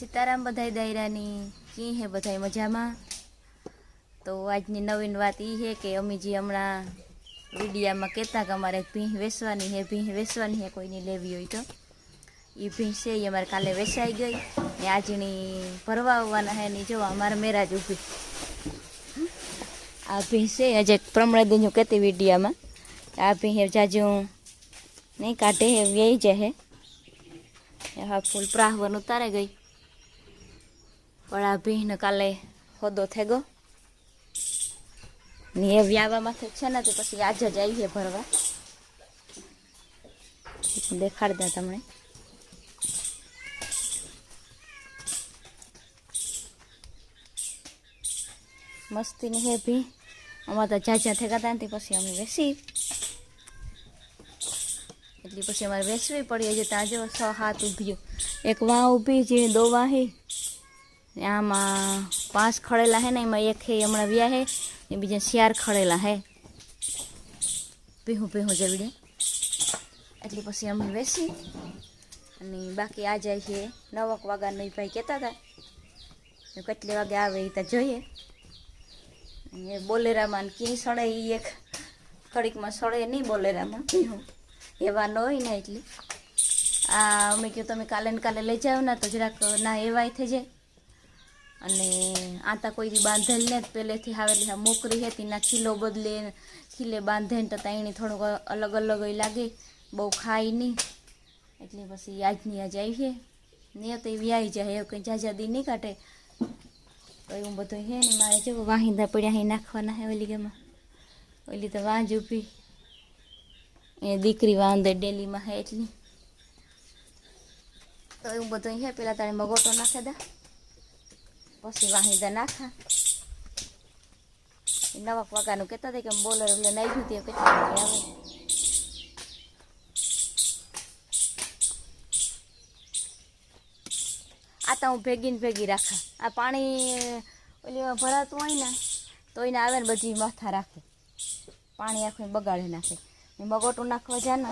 સીતારામ બધાય દાયરાની કી હે બધાય મજામાં. તો આજની નવીન વાત એ છે કે અમીજી હમણાં વિડીયામાં કહેતા કે અમારે ભીંહ વેચવાની છે ભીંહ વેચવાની હે, કોઈની લેવી હોય તો. એ ભીંહ છે એ અમારે કાલે વેચાઈ ગઈ ને આજની ભરવા આવવાના હે ને જો અમારે મેરાજ ઊભી. આ ભીંહ છે, આજે પ્રમણે દિન કહેતી વિડીયામાં આ ભીંહ જાજુ નહીં કાઢે હે વ્યય હે. હા ફૂલ પ્રાહવન ઉતારે ગઈ. પણ આ ભીંને કાલે હોદો થઈ ગયો. ને એ વ્યાવામાંથી છે ને તો પછી આજે જ આવીએ ભરવા. દેખાડતા તમને. મસ્તીની હે ભી. અમારે તો જાજા થયા હતા ને પછી અમે વેસી. એટલે પછી અમારે વેસવી પડી હજી ત્યાં જો છ હાથ ઊભી એક વાં ઊભી જે દો વાં હે. ને આમાં પાંચ ખડેલા હે ને, એમાં એક હે, હમણાં વ્યા હે, ને બીજા શિયાર ખડેલા હે. પીહું પીહું જવડે એટલે પછી અમે બેસી અને બાકી આ જાય છે નવક વાગ્યાનો એ ભાઈ કહેતા હતા કેટલી વાગે આવે એ તો જોઈએ. એ બોલેરામાં કી સડે એ એક કડીકમાં સડે નહીં બોલેરામાં પીહું એવા ન હોય ને એટલે. આ અમે કહ્યું તમે કાલે ને કાલે લઈ જાઓ ને તો જરાક ના એવાય થઈ જાય. અને આતા કોઈ દી બાંધેલ ને પહેલેથી આવેલી હા મોકરી હતી ના ખીલો બદલે ખીલે બાંધે ને તો તાઈની થોડુંક અલગ અલગ લાગે. બહુ ખાય નહીં એટલે પછી આજની આજ આવીએ. ને તો એવી આવી જાય, એવું કંઈ જાજા દી નહીં કાઢે. તો એવું બધું હે ને મારે જો વાહિંદા પડ્યા અહીં નાખવાના હે ઓલી ગેમાં ઓલી તો વાંજ ઊભી. એ દીકરી વાંધે ડેલીમાં હે એટલી. તો એવું બધું હે, પેલા તારે મગોટો નાખે દા. પછી વાહિંદા નાખા એ નવક વાગાનું કહેતા હતા કે બોલર એટલે નાખ્યું તે કેટલા વાગે આવે આ તો હું ભેગી ને ભેગી રાખા આ પાણી ઓલી ભરાતું હોય ને તો એને આવે ને બધી માથા રાખે પાણી આખું બગાડી નાખે મગોટું નાખવા જા ને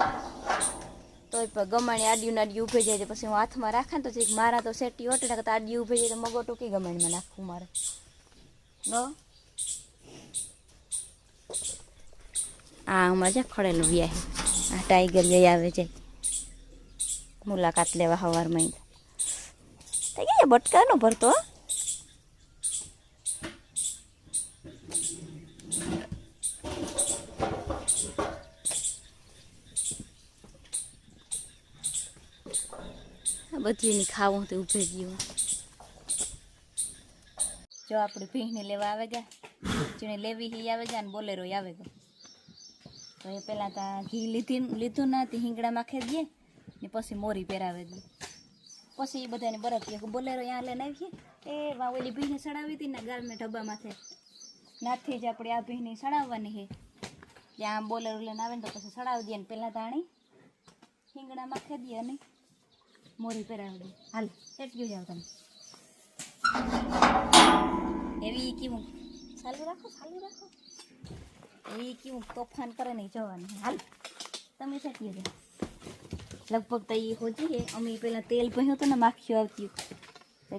તોય ગમાણી આડિયું આડિયું ઊભે જાય પછી હું હાથમાં રાખે તો મારા તો સેટી ઓટે તો આડિયું ઊભે જાય તો મગો ટૂંકી ગમાણીમાં નાખવું મારે. નો? આ હમણાં છે ખડેલું વ્યાય. આ ટાઈગર જઈ આવે છે. મુલાકાત લેવા સવારમાં થઈ ગયા બટકાનો ભરતો હો. બધી ખાવું તો ઉભે ગયું જો આપણે ભીંને લેવા આવે ગયા. જેને લેવી હી આવે ગયા ને બોલેરો આવે ગયો. તો એ પહેલાં ત્યાં ઘી લીધી, લીધું ના તે હિંગડામાં દઈએ ને પછી મોરી પહેરાવે દઈએ. પછી એ બધાને બરફ કે બોલેરો ત્યાં લઈને આવીએ એ વા ઓલી ભીને સડાવી હતી ને ગાલમે ઢબ્બામાંથી નાથી જ આપણે આ ભીને સડાવવાની છે ત્યાં બોલેરો લઈને આવે ને તો પછી સડાવી દઈએ ને પહેલાં તાણી હિંગડામાં દઈએ અને મોરી પહેરાવી દઈએ હાલ એટલું જાવ તમે. એવી કેવું? ચાલુ રાખો ચાલુ રાખો. એવી કેવું તોફાન કરે નહીં જવાનું. હાલ તમે સેટીએ જાઓ લગભગ તો એ હોજી છે. અમે પેલા તેલ પહેર્યું હતું ને માખ્યું આવતી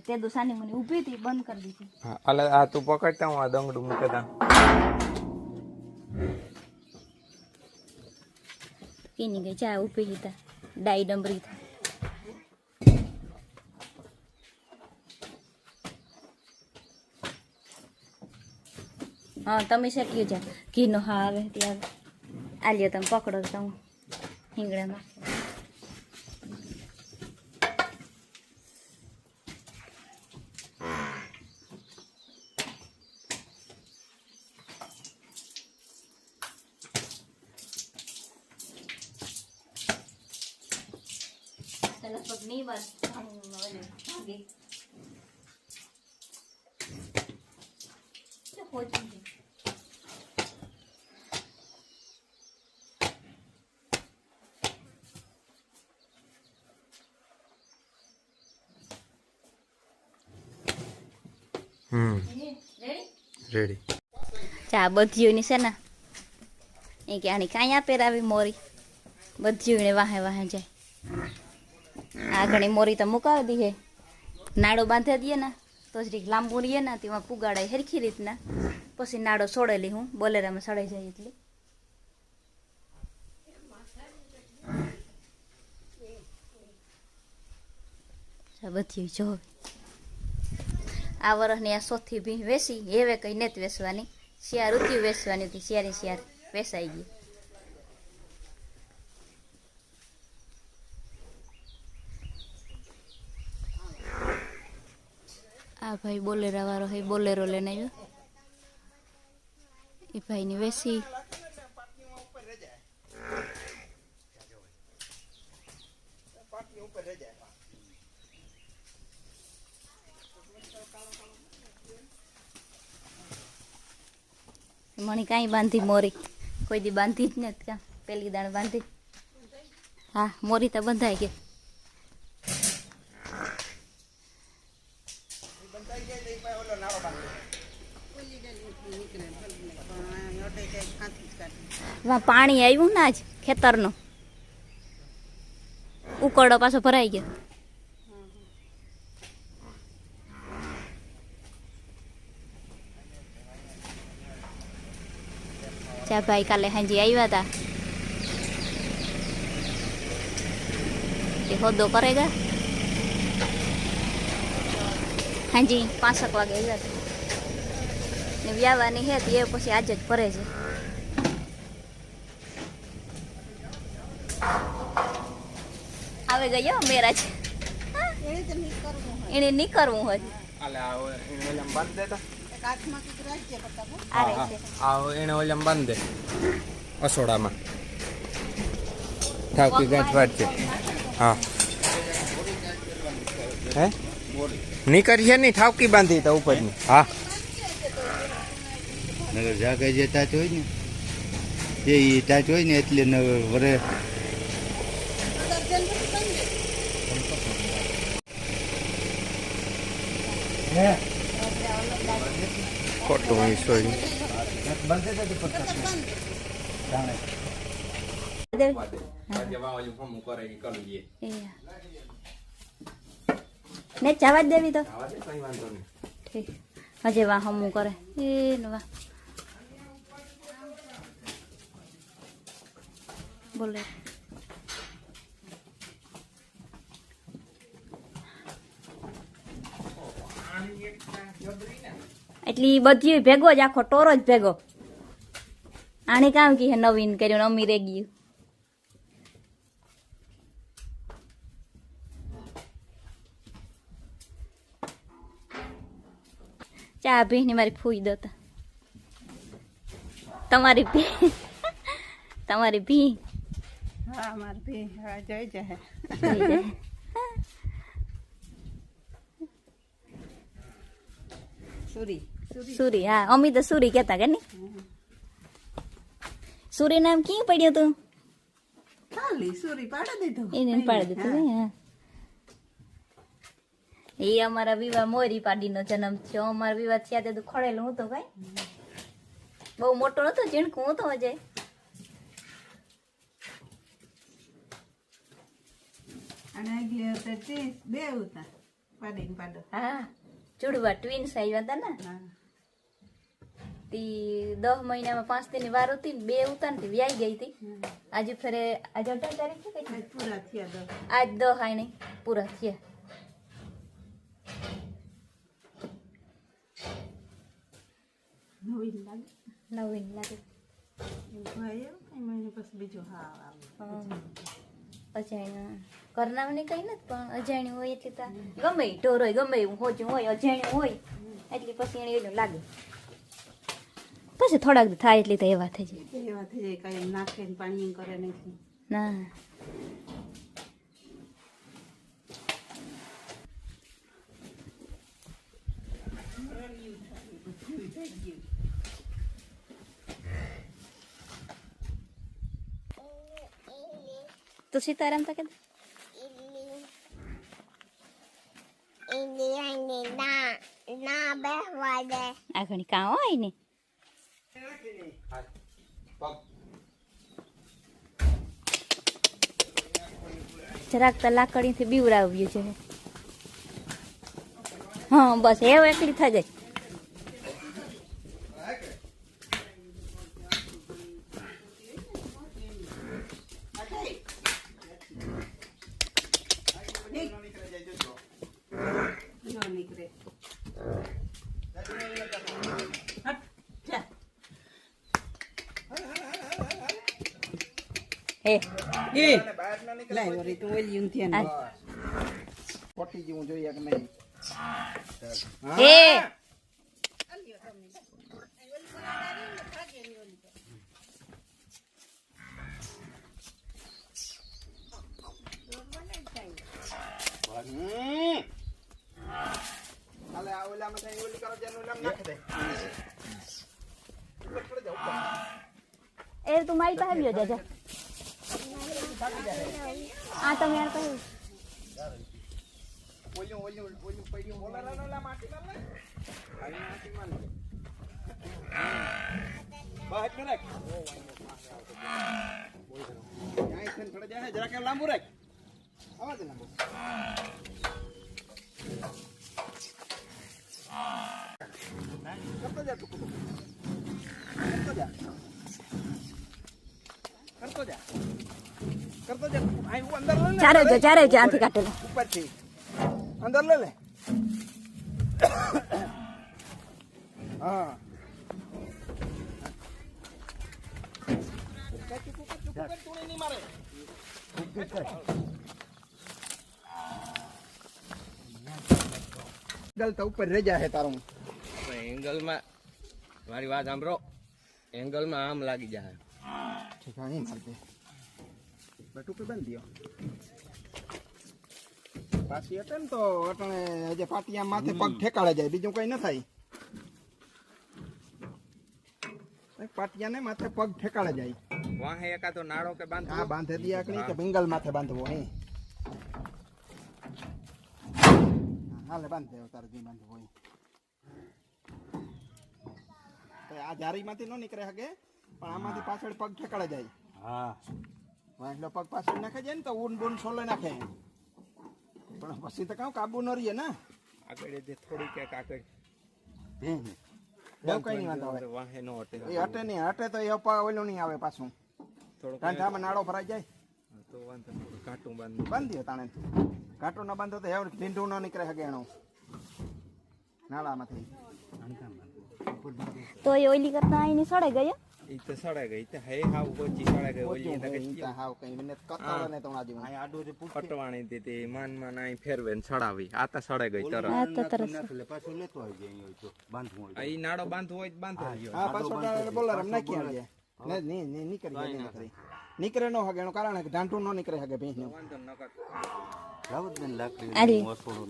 તે દુસાની મને ઊભી હતી બંધ કરી દીધી. હા અલે આ તું પકડતા હું આ દંગડું મૂકતા પીની ગઈ ચા ઊભી હતા. ડાઈ ડમરી થાય. હા તમે શેટ્યું જા ઘીનો હા આવે ત્યાં આલ્યો તમે પકડો તો હું હિંગડામાં લગભગ નહીં વાત ભાગે હોતી છે હમ રેડી. ચા બધીઓની છે ને, એ કે આની કાંઈ આવી મોરી. બધીઓને વાહે વાહે જાય. આ ઘણી મોરી તો મુકાવી દી નાડો બાંધી દઈએ ને, તો જરીક લાંબુ રહીએ ને, તેમાં પુગાડાય હરખી રીતના. પછી નાડો સોડેલી હું, બોલેરામાં સડાઈ જાય એટલે. બધી જો આ વરસની આ સોથી ભી વેસી હવે કંઈ નથી વેસવાની. શિયાર ઉતી વેસવાની હતી શિયારી શિયાર વેસાઈ ગઈ. આ ભાઈ બોલેરા વાળો હે, બોલેરો લઈને આવ્યો. એ ભાઈની વેસી. મણી કાંઈ બાંધી મોરી. કોઈ દી બાંધી જ નથી ક્યાં. પેલી દાણ બાંધી. હા, મોરી તો બંધાઈ ગઈ. પાણી આવ્યું ને આજ ખેતરનું. ઉકળો પાછો ભરાઈ ગયો. ચા ભાઈ કાલે હાજી આવ્યા હતા એ હોદો કરેગા હાંજી પાંસઠ વાગે આવ્યા હતા ને વ્યાવાની હે એ પછી આજે જ ભરે છે આવે ગયો મેરાજ એને નીકળવું હોય એને ઓલામ બાંધ દેતા આ રહે છે. આ એને ઓલામ બાંધ. દે અસોડામાં ઠાકી ગાંઠ વાટ છે હા. હે? નીકળી નહીં ઠાવકી બાંધી તો ઉપરની. હા. નગર જાગે જે ટાચ હોય ને જે એ ટાચ હોય ને એટલે નગર વરે. ખોટું અહીં સોય ને જવા જ દેવી તો ઠીક હજે વાહ હમું કરે એ ને વાહ બોલે એટલી બધી ભેગો જ આખો ટોરો જ ભેગો. આને કામ કી હે નવીન કર્યું ને અમીરે ગયું. ચા ભીની મારી ફૂઈ દો તો. તમારી ભી તમારી ભી. હા મારે બી હા જઈ જાય. જોઈ જાય. સુરી. સુરી હા અમી તો સુરી કહેતા કે નહીં સુરી નામ ક્યાં પડ્યું તું ખાલી સુરી પાડી દીધું એને પાડી દીધું હા એ અમારા વિવાહ મોરી પાડીનો જન્મ થયો અમારા વિવાહ થયા તે ખડેલું હતું ભાઈ બહુ મોટો નતો ઝીણકું હતો અજય અને આગલી વખતે બે હતા પાડીને પાડો હા ચૂડવા ટ્વિન્સ આવ્યા હતા ને હા તી દસ મહિનામાં પાંચ દિન વાર હતી ને બે ઉતારથી વ્યાઈ ગઈ હતી. આજે ફરે આજે અઢાર તારીખ છે પૂરા થયા આજ દહ આય નહીં પૂરા થયા. નવીન લાગે. નવીન લાગે. કરનાવની કઈ નથી પણ અજાણ્યું હોય એટલે ગમે ઢોર હોય ગમે એવું હોજું હોય અજાણ્યું હોય એટલે પછી એને એનું લાગે. પછી થોડાક દી થાય એટલે તો એવા થઈ જાય. એવા થઈ જાય કઈ નાખે ને પાણી કરે નહીં. ના. તો સીતારામ તો કે ઇન્ડિયાની ના ના બેહવા દે. આ ઘણી કાં હોય ને? જરાક તો લાકડીથી બીવડાવ્યું છે હા બસ હેવ એકલી થઈ જાય ન નીકળે હટ, જા. એ તું ઓલી. આ. ખોટી જેવું જોઈએ કે નહીં હે હમ. આ ઓલામાં થઈને ઓલી કરો જેનું નાખી દે. એ તું મારી પાસે આવ્યો જાજા આ તમે યાર કહ્યું ઓલ્યું, ઓલ્યું, ઓલ્યું પડ્યું. ઓલા લા, લા, લા, માટીમાં લા. આવી માટીમાં લા. બસ એટલે રાખ. ત્યાં થઈને થોડા જાય, જરાક એમ લાંબુ રાખ. આવા દે લાંબુ. કરતો જા ટુકડો. કરતો જા. કરતો જા. કરતો જા. અહીં હું અંદર લઈ લે. ચારે જો ચારે જો આથી કાઢેલો ઉપરથી. અંદર લે લે. હા. ગલ તો ઉપર રહી જાય તારું. એંગલમાં મારી વાત સાંભળો. એંગલમાં આમ લાગી જાય. ઠીક હા અહીં બટુકું બંધ દો પાછી હટે ને તો અટણે જે પાટિયા માથે પગ ઠેકાડે જાય બીજું કઈ ન થાય. પાટિયા ને માથે પગ ઠેકાડે જાય. વાહે એકા તો નાળો કે બાંધ હા બાંધે કે ભીંગલ માથે બાંધવો હે. હાલે બાંધ તારે જે બાંધવો હોય. આ જારીમાંથી ન નીકળે હકે પણ આમાંથી પાછળ પગ ઠેકાડે જાય. હા. વાંસલો પગ પાછળ નાખે જાય ને તો ઊન બૂન સોલે નાખે. પણ પછી તો કાં કાબુ ન રહીએ ને. આગળ જે થોડી ક્યાંક આગળ. ભેં. બહુ કઈ નહીં વાંધો આવે. વાહે નો હટે. એ હટે નહીં હટે તો એ અપા ઓલું નહીં આવે પાછું. થોડો કાંઠામાં નાળો ભરાઈ જાય. તો વાંધો નહીં. ઘાટું બાંધ બાંધી તાણે. ઘાટો ન બાંધો તો હેવડ ભીંડું ન નીકળે હગે એનું નાળામાંથી. તો એ ઓઈલી કરતા અહીં સડે ગયો તો સડા ગઈ તે હે હાવ ગોચી સડા ગઈ ઓલી ઓછું કે તો હાવ કઈ મને કતાળે ને તો જેવું અહીં આડો જે પટવાણી તે માન માન અહીં ફેરવે ને સડાવી આ તો સડે ગઈ તરત. આ તો તરસ. એટલે પાછું લેતો આવી જાય અહીં હોય તો બાંધવું હોય આ ઈ નાળો બાંધવો હોય તો બાંધો ગયો હા પાછો ડાળે બોલર એમ નાખી આવજે. ને ની ની નીકળી જાય નીકળી નીકળે નો હગે એનું કારણ કે ઢાંટું નો નીકળે હગે નો વાંધો નકર લાવો બેન લાકડી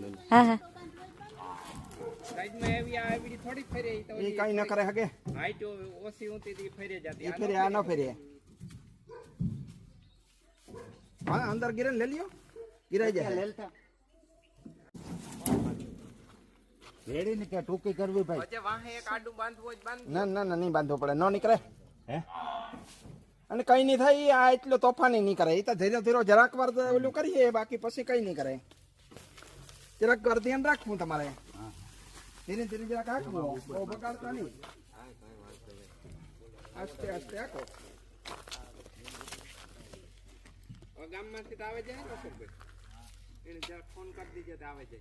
લે હા હા. સાઈડમાં એવી આ એવી થોડી ફેરે ઈ તો એ કઈ ન કરે હગે? હાઈટ ઓસી ઊંચી થી ફેરે જતી. એ આ ફેરે આ ન ફેરે. હા અંદર ગિરન લઈ લ્યો. ગિરાઈ જાય. રેડી ને કે ટૂંકી કરવી ભાઈ. અજે વાહે એક આડું બાંધવું હોય બાંધ ના ના ના નહીં બાંધવો પડે. ન નીકળે. હે? અને કઈ નહીં થાય આ એટલો તોફાની નહીં કરે. એ તો ધીરે ધીરે જરાક વાર ઓલું કરીએ બાકી પછી કઈ નહીં કરે. જરાક વાર ધ્યાન રાખવું તમારે. ધીરે ધીરે જરાક હાંકવું. બહુ બગાડતા નહીં. આસ્તે આસ્તે હવે ગામમાંથી તો આવે છે ને અશોકભાઈ એને જરા ફોન કરી દીજે તો આવે છે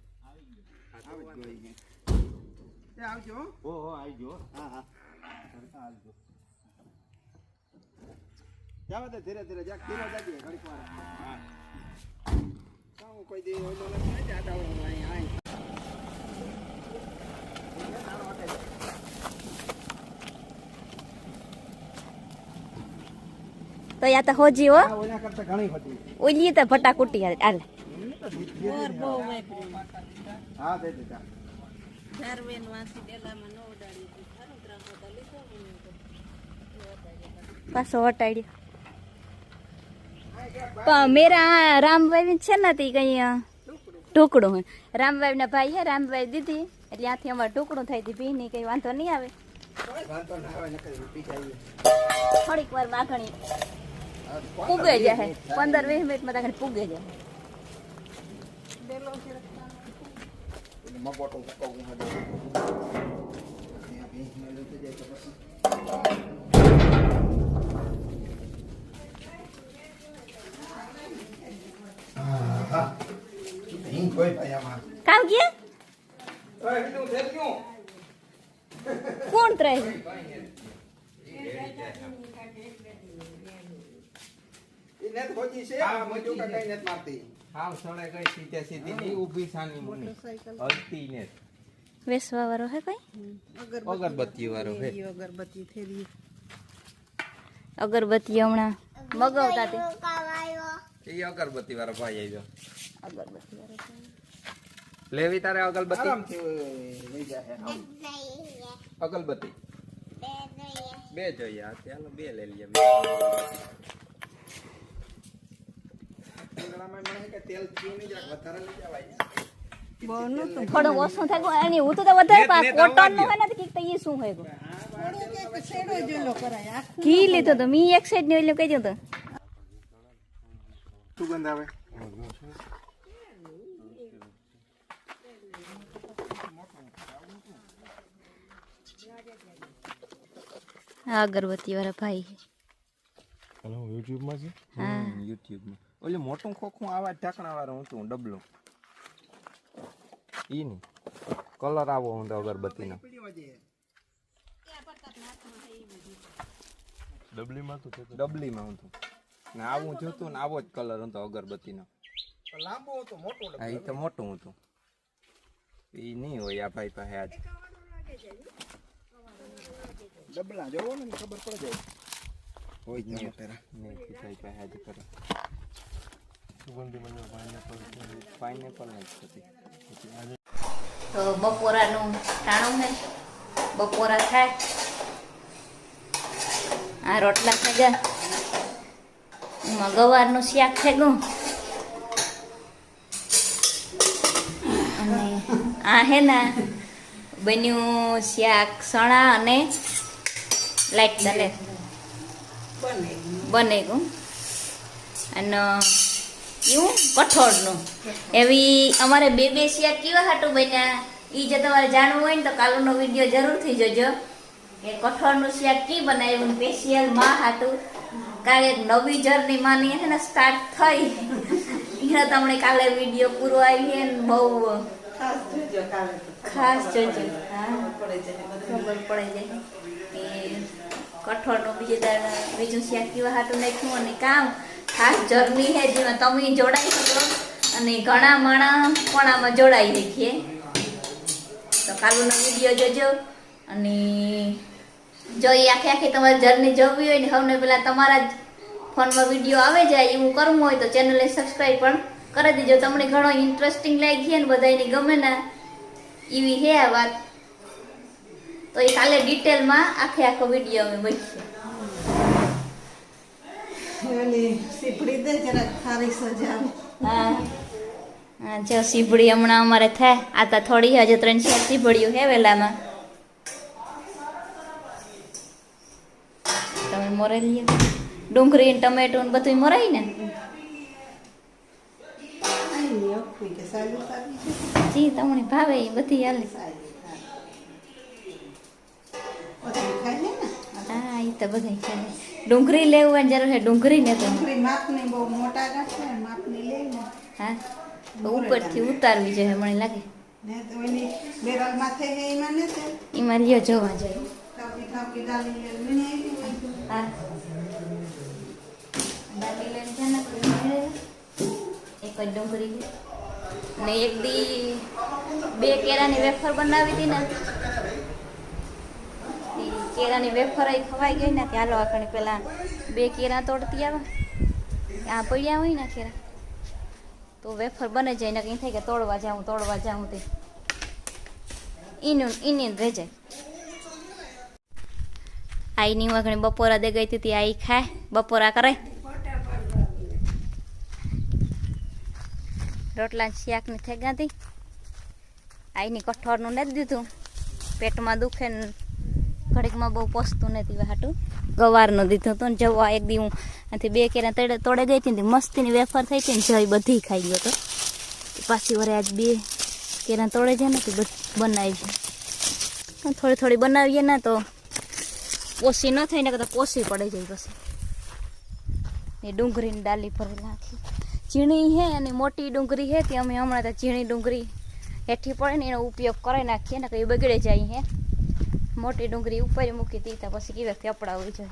તો વાંધો નહીં. આવજો હો. ઓ હો આવજો. ગયો હા હા. આવજો. જવા દે ધીરે ધીરે જરાક ધીરે જાજે ઘડીક વાર. હા. કોઈ દે ઓલો નથી આવી જાય અહીં અહીં. તો યા તો હોજી હો. ઓલા કરતા ઘણી હતી ઓલી તો ભટા કુટી હાલે. પાછો હટાડ્યો પણ મેરા રામભાઈ છે ને તે કઈ ટુકડું હોય રામભાઈ ના ભાઈ હે રામભાઈ દીધી. એટલે ત્યાંથી અમારે ટુકડું થઈ હતી ભી ની કઈ વાંધો નહીં આવે. વાંધો ના આવે નકર પી જાય થોડીક વાર માખણી પૂગે જાય પંદર વીસ મિનિટમાં તાકડી પૂગે જાય મગોટો સુકવવું હોય અહીંયા ભેંસને લીધે જાય તો પછી હા, હા. ભીંગ કોઈ ભાઈ આમાં કામ ગયા ઓય, બીજું થઈ ગયું? કોણ ત્રાય ઈ નેત ખોજી છે આ મજુ કા કઈ નેત મારતી. હાવ સળે ગઈ સીધે સીધી ની ઊભી સાની મુની હલતી ને. વેસવા વાળો હે કોઈ અગરબત્તી. વાળો હે. અગરબત્તી થેલી અગરબત્તી હમણાં મગાવતા તે કવાયો એ અગરબત્તી વાળો ભાઈ આવ્યો અગરબત્તી વાળો લેવી તારે અગરબત્તી? આરામથી લઈ જાય આમ. દઈએ અગરબત્તી. બે દઈએ બે જોઈએ. આ ચાલો બે લઈ લઈએ. ગળામાં મને કે તેલ થયું નહીં જરાક વધારે લઈ જવાય બહુ નતું થોડું ઓછું થાય કોઈ એની હું તો તો વધારે નેટ- નેટ કોટન આવવા નું હોય ને તો કીક તો ઈ શું હોય કોઈ? થોડું કંઈક છેડો જેલો કરાય આખું ઘી લીધો તો? મી એક સાઈડની ઓલું કહી દઉં તો? સુગંધ આવે? આ અગરબત્તી વાળા ભાઈ. છે. યુટ્યુબમાં છે? હા. યુટ્યુબમાં. ઓલું મોટું ખોખું આવા ઢાંકણા વાળું હતું ડબલું. ઈ નહીં. કલર આવો હું તો અગરબત્તીનો. ડબલીમાં હતું ને આવું જોતું ને આવો જ કલર હતો અગરબત્તીનો. લાંબો હતો મોટો. હા એ તો મોટું હતું. એ નહીં હોય આ ભાઈ પાસે આજ. ડબલા જોવો ને ખબર પડે જાય. હોય જ નહીં અત્યારે. નહીં ભાઈ પાસે આજ કરે. પાઇનેપલ તો બપોરાનું ટાણું છે બપોરા થાય. આ રોટલા થઈ ગયા એમાં ગવારનું શાક થઈ ગયું અને આ હે ને બન્યું શાક સણા અને લાઈટ દલે. બને. ગયું અને એવું કઠોળનું. એવી અમારે બે બે શિયા કેવા હાટું બન્યા એ જો તમારે જાણવું હોય ને તો કાલનો વીડિયો જરૂરથી જોજો. કે કઠોળનું શિયા કી બનાવ્યું સ્પેશિયલમાં હાટું. કારણ કે નવી જર્ની માની છે ને સ્ટાર્ટ થઈ. એને તમને કાલે વીડિયો પૂરો આવી ને બહુ. ખાસ જોજો કાલે ખબર પડે છે કે કઠોળનું બીજું બીજું શિયા કેવા હાટું નાખ્યું અને કામ. ખાસ જર્ની છે જેમાં તમે જોડાઈ શકો અને ઘણા માણસ પણ આમાં જોડાઈ શકીએ. તો કાલુનો વીડિયો જોજો અને જો એ આખી આખી તમારી જર્ની જોવી હોય ને સૌને પહેલાં તમારા જ ફોનમાં વીડિયો આવે જાય એવું કરવું હોય તો ચેનલને સબસ્ક્રાઈબ પણ કરી દેજો. તમને ઘણો ઇન્ટરેસ્ટિંગ લાગી ને બધાને ગમે ના એવી છે આ વાત. તો એ કાલે ડિટેલમાં આખે આખો વીડિયો અમે મૂકીએ ઓલી સીપડી દે જરાક હા. જો સીભડી હમણાં અમારે થાય આ તો થોડી હજુ ત્રણ ચાર સીભડીઓ હે વેલામાં. તમે મોરેલી ડુંગળી ને ટમેટું ને બધું મોરાય ને? જી તમને ભાવે એ બધી હાલે. હા એ તો બધા ચાલે ડુંગળી લેવાની જરૂર છે ડુંગળી ને તો. ડુંગળી માપની બહુ મોટા માપની હા ઉપરથી ઉતારવી જોઈએ મને લાગે. ને તો ઓલી બેરલ માથે હે એમાં ને એમાં લ્યો જોવા જાય થાપી ડાલી લે મીને હા. છે ને એક ડુંગળી ને એક દી બે કેરાની વેફર બનાવી હતી ને કેળાની વેફર ખવાઈ ગઈ ને ત્યાં લો આકણે પેલા બે કેળા તોડતી આવે. આ પડ્યા હોય ને કેળા. તો વેફર બને જાય ને કંઈ થાય કે તોડવા જાઉં તોડવા જાઉં તે. ઈનું, ઈની જ રહી જાય આઈની વગણી બપોરા દે ગઈ હતી આઈ ખાય. બપોરા કરે. રોટલા શાકની થઈ ગાતી આઈની કઠોળનું નથી દીધું. પેટમાં દુખે ને ઘડીકમાં બહુ પોસતું નથી હાટું. ગવારનો દીધો હતો ને જવા એક દી હું આથી બે કેરા તળે તોડે ગઈ હતી મસ્તીની વેફર થઈ હતી ને જઈ બધી ખાઈ ગયો તો પાછી વરે આજ બે કેરા તોડે છે ને તે બનાવી છે. થોડી થોડી બનાવીએ ને તો પોસી ન થઈ ને કદાચ પોસી પડી જાય પછી. એ ડુંગળીની ડાલી ભરી નાખી. ઝીણી હે અને મોટી ડુંગળી હે, તે અમે હમણાં તો ઝીણી ડુંગળી હેઠી પડે ને એનો ઉપયોગ કરી નાખીએ ને કંઈ બગડે જાય હે. મોટી ડુંગળી ઉપર મૂકી દીધા પછી કીધા કપડાં હોય છે